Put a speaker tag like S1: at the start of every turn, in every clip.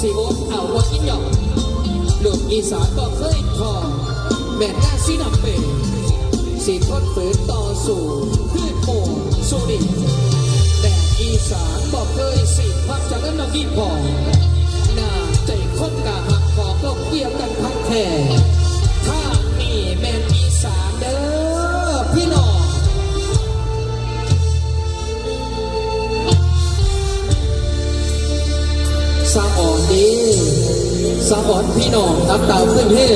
S1: สิโอนเอาว่ากินดอกลูกอีสาน
S2: ก็เคยพอ
S3: แม่หน้าสีนำเป็นสีทดฝืนต่อสู่พืชโปสูดิแต่อีสานบอกเคยสิพักจากนั้นนกี่พอหน้าใจคนกะหักขอกลงเกี่ยวกันพักแท่ สามอ่นพี่น้องนักตาวขึ้นเฮ่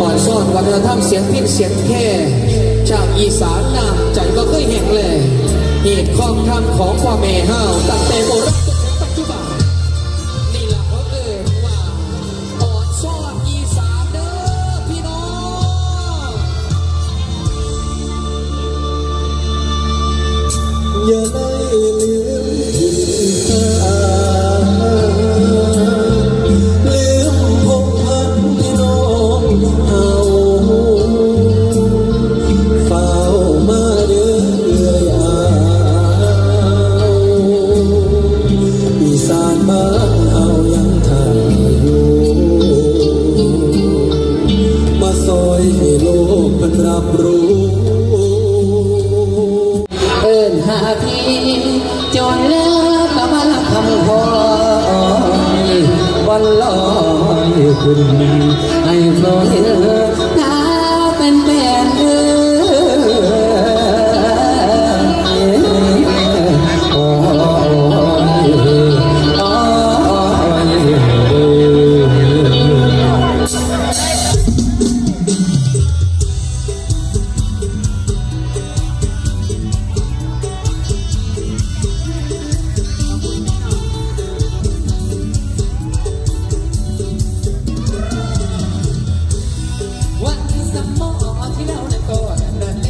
S3: อ่อนซ่อนวัฒนธรรมเสียงพิษเสียงแค่จากอีสานนาใจก็เคยแห่งแหล่เหตุข้องทำของพ่อแม่ห้าวตั้งแต่โบราณ
S2: หา
S3: พีจนแล้
S2: วก็มารับคำขอวันลอยขึ้นให้เราเห็น สมองที่เรานั้นก็นั้น